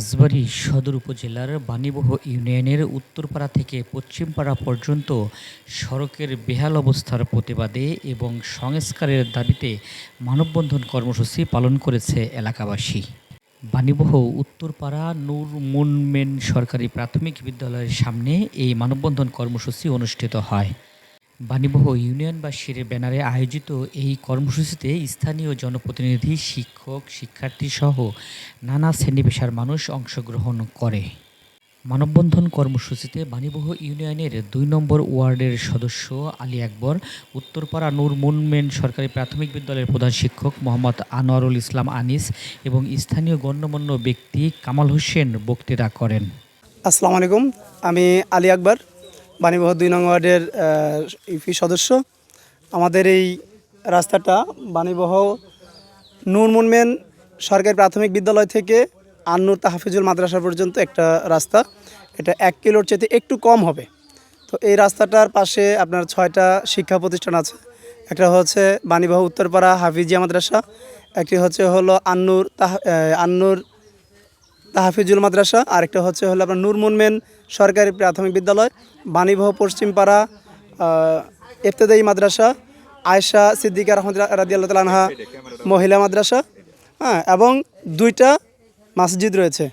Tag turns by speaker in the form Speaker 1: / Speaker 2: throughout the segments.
Speaker 1: রাজবাড়ী সদর উপজেলার বাণীবহ ইউনিয়নের উত্তরপাড়া থেকে পশ্চিমপাড়া পর্যন্ত সড়কের বেহাল অবস্থার প্রতিবাদে এবং সংস্কারের দাবিতে মানববন্ধন কর্মসূচি পালন করেছে এলাকাবাসী। বাণীবহ উত্তরপাড়া নূর মুনমেন সরকারি প্রাথমিক বিদ্যালয়ের সামনে এই মানববন্ধন কর্মসূচি অনুষ্ঠিত হয়। বাণীবহ ইউনিয়নবাসীর ব্যানারে আয়োজিত এই কর্মসূচিতে স্থানীয় জনপ্রতিনিধি, শিক্ষক, শিক্ষার্থী সহ নানা শ্রেণি পেশার মানুষ অংশগ্রহণ করে। মানববন্ধন কর্মসূচিতে বাণীবহ ইউনিয়নের দুই নম্বর ওয়ার্ডের সদস্য আলী আকবর, উত্তরপাড়া নূর মুনমেন সরকারি প্রাথমিক বিদ্যালয়ের প্রধান শিক্ষক মোহাম্মদ আনোয়ারুল ইসলাম আনিস এবং স্থানীয় গণ্যমান্য ব্যক্তি কামাল হোসেন বক্তৃতা করেন।
Speaker 2: আসসালামু আলাইকুম, আমি আলী আকবর বাণীবহ দুই নং ওয়ার্ডের ইউপি সদস্য। আমাদের এই রাস্তাটা বাণীবহ নূর মুনমেন সরকারি প্রাথমিক বিদ্যালয় থেকে আন্নুর তাহাফিজুল মাদ্রাসা পর্যন্ত একটা রাস্তা। এটা এক কিলোর চেয়ে একটু কম হবে। তো এই রাস্তাটার পাশে আপনার ছয়টা শিক্ষা প্রতিষ্ঠান আছে। একটা হচ্ছে বাণীবহ উত্তরপাড়া হাফিজিয়া মাদ্রাসা, একটি হচ্ছে হলো আন্নুর তাহ আন্নুর তাহাফিজুল মাদ্রাসা, আরেকটা হচ্ছে হলো আপনার নূর মুনমেন সরকারি প্রাথমিক বিদ্যালয়, বাণীবহ পশ্চিমপাড়া ইফতেদায়ী মাদ্রাসা, আয়শা সিদ্দিকা রহমদ রাদিয়াল্লাহ তালানহা মহিলা মাদ্রাসা হ্যাঁ এবং দুইটা মসজিদ রয়েছে।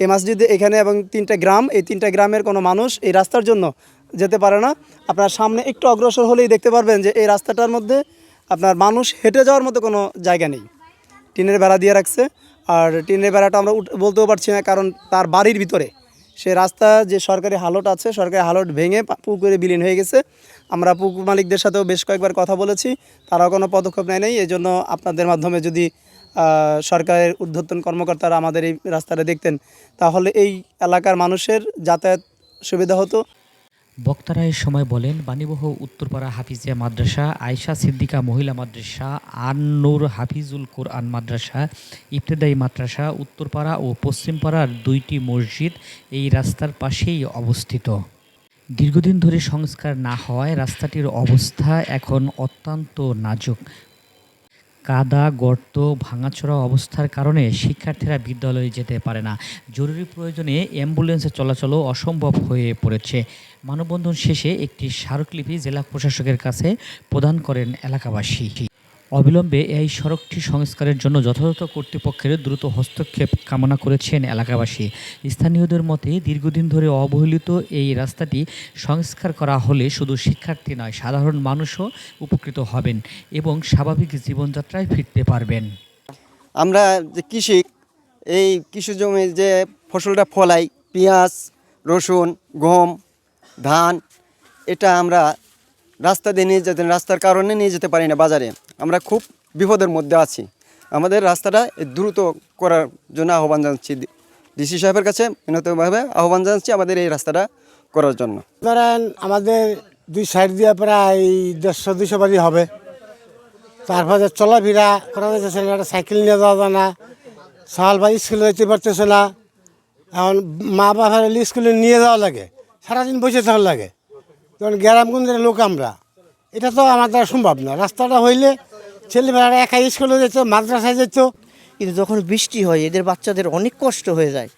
Speaker 2: এই মসজিদে এখানে এবং তিনটা গ্রাম, এই তিনটা গ্রামের কোনো মানুষ এই রাস্তার জন্য যেতে পারে না। আপনার সামনে একটু অগ্রসর হলেই দেখতে পারবেন যে এই রাস্তাটার মধ্যে আপনার মানুষ হেঁটে যাওয়ার মতো কোনো জায়গা নেই। টিনের বেড়া দিয়ে রাখছে। আর টিনের বেড়াটা আমরা বলতেও পারছি না, কারণ তার বাড়ির ভিতরে। সে রাস্তা যে সরকারি হালট আছে, সরকারি হালট ভেঙে পুকুরে বিলীন হয়ে গেছে। আমরা পুকুর মালিকদের সাথেও বেশ কয়েকবার কথা বলেছি, তারাও কোনো পদক্ষেপ নেয় নাই। এই জন্য আপনাদের মাধ্যমে যদি সরকারের ঊর্ধ্বতন কর্মকর্তারা আমাদের এই রাস্তাটা দেখতেন, তাহলে এই এলাকার মানুষের যাতায়াত সুবিধা হতো।
Speaker 1: বক্তারা এ সময় বলেন, বাণীবহ উত্তরপাড়া হাফিজিয়া মাদ্রাসা, আয়শা সিদ্দিকা মহিলা মাদ্রাসা, আন-নূর হাফিজুল কোরআন মাদ্রাসা, ইবতেদায়ী মাদ্রাসা, উত্তরপাড়া ও পশ্চিমপাড়ার দুইটি মসজিদ এই রাস্তার পাশেই অবস্থিত। দীর্ঘদিন ধরে সংস্কার না হওয়ায় রাস্তাটির অবস্থা এখন অত্যন্ত নাজুক। কাদা, গর্ত, ভাঙাচোরা অবস্থার কারণে শিক্ষার্থীরা বিদ্যালয়ে যেতে পারে না। জরুরি প্রয়োজনে অ্যাম্বুলেন্সের চলাচলও অসম্ভব হয়ে পড়েছে। মানববন্ধন শেষে একটি স্মারকলিপি জেলা প্রশাসকের কাছে প্রদান করেন এলাকাবাসী। অবিলম্বে এই সড়কটি সংস্কারের জন্য যথাযথ কর্তৃপক্ষের দ্রুত হস্তক্ষেপ কামনা করেছেন এলাকাবাসী। স্থানীয়দের মতে, দীর্ঘদিন ধরে অবহেলিত এই রাস্তাটি সংস্কার করা হলে শুধু শিক্ষার্থী নয়, সাধারণ মানুষও উপকৃত হবেন এবং স্বাভাবিক জীবনযাত্রায় ফিরতে পারবেন।
Speaker 3: আমরা যে কৃষি, এই কৃষি জমি যে ফসলটা ফলাই, পেঁয়াজ, রসুন, গম, ধান, এটা আমরা রাস্তা দিয়ে নিয়ে যেতে, রাস্তার কারণে নিয়ে যেতে পারি না বাজারে। আমরা খুব বিপদের মধ্যে আছি। আমাদের রাস্তাটা দ্রুত করার জন্য আহ্বান জানাচ্ছি। ডিসি সাহেবের কাছে বিনতভাবে আহ্বান জানাচ্ছি আমাদের এই রাস্তাটা করার জন্য।
Speaker 4: ধরেন আমাদের দুই সাইড দিয়ে প্রায় দেড়শো দুশো বাড়ি হবে। তারপরে চলাফেরা করা যাচ্ছে না একটা সাইকেল নিয়ে যাওয়া যায় না। সকাল বা স্কুলে যেতে পারতেছে না। এখন মা বাবার স্কুলে নিয়ে যাওয়া লাগে। সারাদিন বসে থাকা লাগে। যেমন গ্রামগঞ্জের লোক আমরা। এটা তো আমার দ্বারা সম্ভব না। রাস্তাটা হইলে ছেলেমেয়েরা একা স্কুলে যেত, মাদ্রাসায় যেত।
Speaker 5: কিন্তু যখন বৃষ্টি হয়, এদের বাচ্চাদের অনেক কষ্ট হয়ে যায়।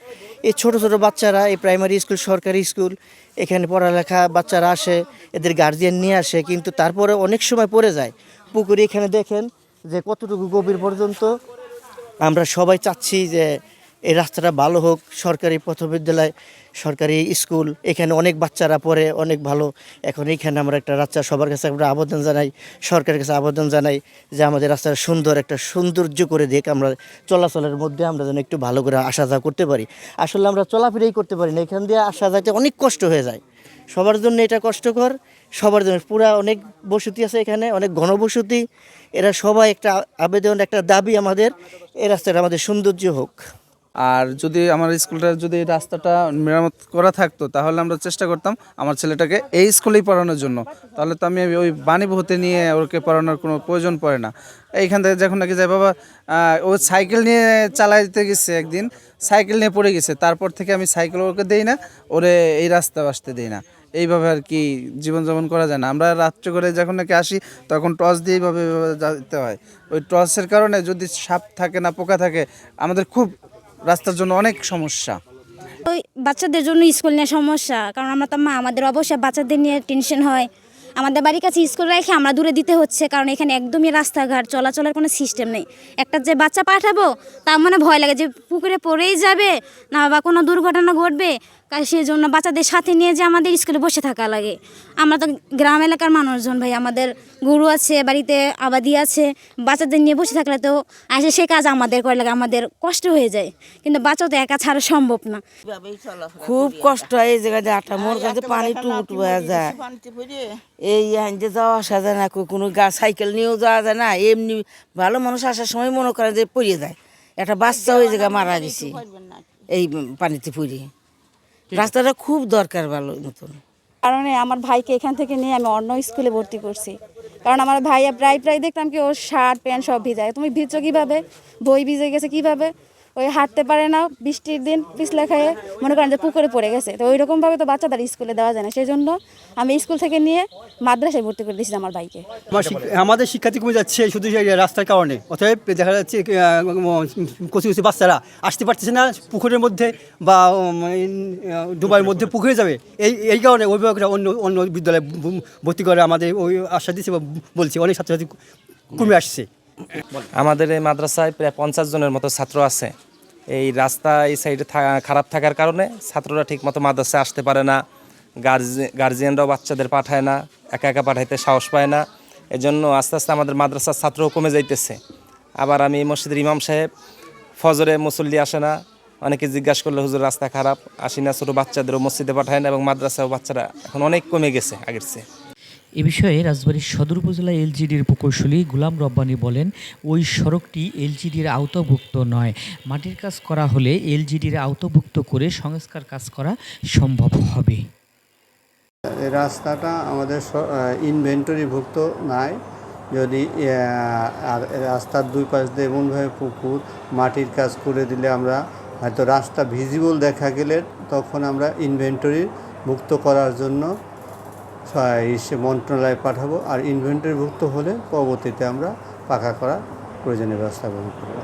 Speaker 5: এই ছোট ছোট বাচ্চারা, এই প্রাইমারি স্কুল সরকারি স্কুল এখানে পড়ালেখা বাচ্চারা আসে, এদের গার্জিয়ান নিয়ে আসে, কিন্তু তারপরে অনেক সময় পড়ে যায়। পুকুরে এখানে দেখেন যে কতটুকু গভীর পর্যন্ত আমরা সবাই চাচ্ছি যে এই রাস্তাটা ভালো হোক, সরকারি পথ বিদ্যালয় সরকারি স্কুল, এখানে অনেক বাচ্চারা পড়ে, অনেক ভালো। এখন এইখানে আমরা একটা রাস্তা, সবার কাছে আমরা আবেদন জানাই, সরকারের কাছে আবেদন জানাই যে আমাদের রাস্তাটা সুন্দর একটা সৌন্দর্য করে দেখ, আমরা চলাচলের মধ্যে আমরা যেন একটু ভালো করে আসা যাওয়া করতে পারি। আসলে আমরা চলাফেরাই করতে পারি না, এখান দিয়ে আসা যাইতে অনেক কষ্ট হয়ে যায়। সবার জন্য এটা কষ্টকর, সবার জন্য পুরা অনেক বসতি আছে এখানে, অনেক ঘনবসতি। এরা সবাই একটা আবেদন, একটা দাবি আমাদের, এই রাস্তাটা আমাদের সৌন্দর্য হোক।
Speaker 6: আর যদি আমার স্কুলটার যদি রাস্তাটা মেরামত করা থাকতো, তাহলে আমরা চেষ্টা করতাম আমার ছেলেটাকে এই স্কুলেই পড়ানোর জন্য। তাহলে তো আমি ওই বাণীভূতে নিয়ে ওকে পড়ানোর কোনো প্রয়োজন পড়ে না। এইখান থেকে যখন নাকি যায় বাবা ও সাইকেল নিয়ে চালাইতে গেছে একদিন, সাইকেল নিয়ে পড়ে গেছে, তারপর থেকে আমি সাইকেল ওকে দেই না, ওরে এই রাস্তা আসতে দেই না। এইভাবে আর কি জীবনযাপন করা যায় না। আমরা রাত্রে করে যখন নাকি আসি, তখন টর্চ দিয়ে এইভাবে যেতে হয়। ওই টর্চের কারণে যদি সাপ থাকে না, পোকা থাকে, আমাদের খুব রাস্তার জন্য অনেক সমস্যা।
Speaker 7: ওই বাচ্চাদের জন্য স্কুল নিয়ে সমস্যা, কারণ আমরা তো মা, আমাদের অবশ্যই বাচ্চাদের নিয়ে টেনশন হয়। আমাদের বাড়ির কাছে স্কুল রেখে আমরা দূরে দিতে হচ্ছে, কারণ এখানে একদমই রাস্তাঘাট, চলাচলের কোনো সিস্টেম নেই। একটা যে বাচ্চা পাঠাবো, তার মনে ভয় লাগে যে পুকুরে পড়েই যাবে, না বা কোনো দুর্ঘটনা ঘটবে। সেই জন্য বাচ্চাদের সাথে নিয়ে যে আমাদের স্কুলে বসে থাকা লাগে। আমরা তো গ্রাম এলাকার মানুষজন ভাই আমাদের গরু আছে বাড়িতে আবাদি আছে বাচ্চাদের নিয়ে বসে থাকলে তো আসে সে কাজ আমাদের করে লাগে আমাদের কষ্ট হয়ে যায়। কিন্তু বাচ্চা তো একা ছাড়া সম্ভব না।
Speaker 8: খুব কষ্ট হয় এই জায়গায় আটা মোর কাছে পানি টুবু হয়ে যায়। এই হাইতে যাওয়া আসা যায় না কো- কোনো গা সাইকেল নিয়েও যাওয়া যায় না এমনি ভালো মানুষ আসার সময় মনে করে যে পড়িয়ে যায় একটা বাচ্চা ওই জায়গায় মারা গেছে এই পানিতে পড়িয়ে রাস্তাটা খুব দরকার ভালো নতুন।
Speaker 7: কারণে আমার ভাইকে এখান থেকে নিয়ে আমি অন্য স্কুলে ভর্তি করছি। কারণ আমার ভাইয়া প্রায় প্রায় দেখতাম কি ওর শার্ট প্যান্ট সব ভিজায়। তুমি ভিজছো কীভাবে? বই ভিজে গেছে কীভাবে? ওই হাঁটতে পারে না বৃষ্টির দিন পিছলে খাইয়ে মনে করেন যে পুকুরে পড়ে গেছে। তো ওই রকমভাবে তো বাচ্চাদের স্কুলে দেওয়া যায় না সেই জন্য আমি স্কুল থেকে নিয়ে মাদ্রাসায় ভর্তি করে দিয়েছি আমার ভাইকে।
Speaker 9: আমাদের শিক্ষার্থী কমে যাচ্ছে শুধু রাস্তার কারণে। অতএব দেখা যাচ্ছে কচি কচি বাচ্চারা আসতে পারতেছে না পুকুরের মধ্যে বা ডুবার মধ্যে পুকুরে যাবে। এই এই কারণে অভিভাবকরা অন্য অন্য বিদ্যালয়ে ভর্তি করে আমাদের ওই আশা দিচ্ছে বা বলছে অনেক ছাত্রছাত্রী কমে আসছে।
Speaker 10: আমাদের এই মাদ্রাসায় প্রায় পঞ্চাশ জনের মতো ছাত্র আছে। এই রাস্তা, এই সাইডে খারাপ থাকার কারণে ছাত্ররা ঠিকমতো মাদ্রাসায় আসতে পারে না গার্জে- গার্জিয়ানরাও বাচ্চাদের পাঠায় না, একা একা পাঠাইতে সাহস পায় না। এজন্য আস্তে আস্তে আমাদের মাদ্রাসার ছাত্রও কমে যাইতেছে। আবার আমি মসজিদের ইমাম সাহেব, ফজরে মুসল্লি আসে না, অনেকে জিজ্ঞাসা করলে, হুজুর, রাস্তা খারাপ আসি না ছোটো বাচ্চাদেরও মসজিদে পাঠায় না এবং মাদ্রাসাও বাচ্চারা এখন অনেক কমে গেছে আগের চেয়ে।
Speaker 1: এ বিষয়ে রাজবাড়ীর সদর উপজেলা এলজিডির প্রকৌশলী গুলাম রব্বানি বলেন, ওই সড়কটি এলজিডির আওতাভুক্ত নয়। মাটির কাজ করা হলে এলজিডির আওতাভুক্ত করে সংস্কার কাজ করা সম্ভব হবে।
Speaker 11: রাস্তাটা আমাদের ইনভেন্টরিভুক্ত নাই। যদি আর রাস্তার দুই পাশ দিয়ে এমনভাবে পুকুর, মাটির কাজ করে দিলে আমরা হয়তো রাস্তা ভিজিবল দেখা গেলে তখন আমরা ইনভেন্টরি মুক্ত করার জন্য মন্ত্রণালয়ে পাঠাবো আর ইনভেন্টরিভুক্ত হলে পরবর্তীতে আমরা পাকা করার প্রয়োজনীয় ব্যবস্থা গ্রহণ করব।